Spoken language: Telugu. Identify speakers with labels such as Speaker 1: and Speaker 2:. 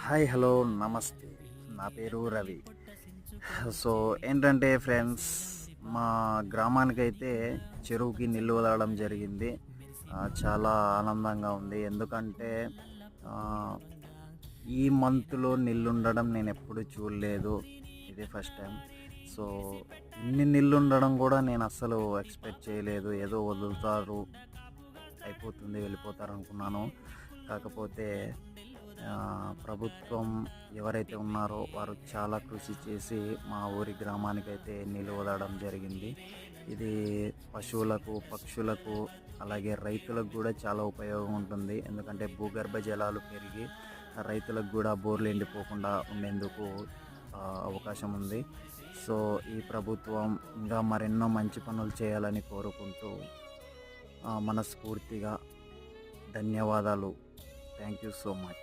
Speaker 1: హాయ్ హలో నమస్తే. నా పేరు రవి. సో ఏంటంటే ఫ్రెండ్స్ మా గ్రామానికైతే చెరువుకి నీళ్ళు వదలడం జరిగింది. చాలా ఆనందంగా ఉంది. ఎందుకంటే ఈ మంత్లో నీళ్ళు ఉండడం నేను ఎప్పుడు చూడలేదు. ఇదే ఫస్ట్ టైం. సో ఇన్ని నీళ్ళు ఉండడం కూడా నేను అస్సలు ఎక్స్పెక్ట్ చేయలేదు. ఏదో వదులుతారు అయిపోతుంది వెళ్ళిపోతారు అనుకున్నాను కాకపోతే ప్రభుత్వం ఎవరైతే ఉన్నారో వారు చాలా కృషి చేసి మా ఊరి గ్రామానికి అయితే నీళ్ళు జరిగింది. ఇది పశువులకు పక్షులకు అలాగే రైతులకు కూడా చాలా ఉపయోగం ఉంటుంది. ఎందుకంటే భూగర్భ జలాలు పెరిగి రైతులకు కూడా బోర్లు ఎండిపోకుండా ఉండేందుకు అవకాశం ఉంది. సో ఈ ప్రభుత్వం ఇంకా మరెన్నో మంచి పనులు చేయాలని కోరుకుంటూ మనస్ఫూర్తిగా ధన్యవాదాలు. Thank you so much.